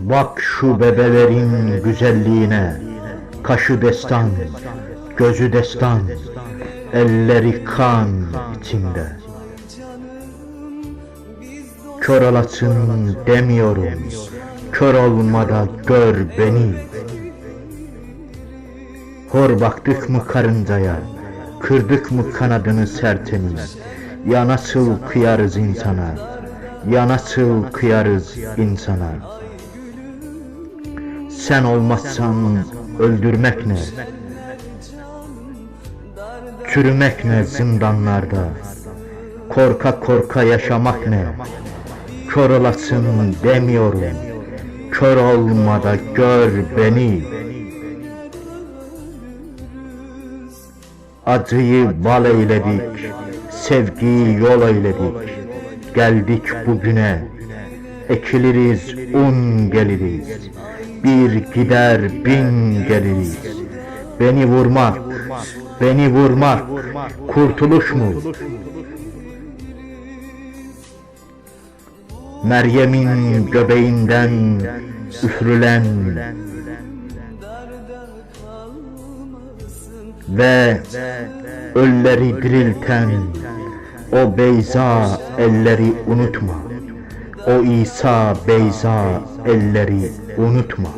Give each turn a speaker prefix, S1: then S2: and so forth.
S1: Bak şu bebelerin güzelliğine Kaşı destan, gözü destan Elleri kan içinde. Kör olasın demiyorum Kör olmada gör beni. Hor baktık mı karıncaya Kırdık mı kanadını sertenin Ya nasıl kıyarız insana Ya nasıl kıyarız insana Sen olmazsan öldürmek ne? Çürümek ne zindanlarda? Korka korka yaşamak ne? Kör olasın demiyorum. Kör olmada gör beni. Acıyı bal eyledik Sevgiyi yol eyledik. Geldik bugüne Ekiliriz un geliriz Bir gider bin geliriz Beni vurmak Beni vurmak Kurtuluş mu? Meryem'in göbeğinden üfrülen ve ölleri dirilten o Beyza elleri unutma. O İsa Beyza elleri unutma.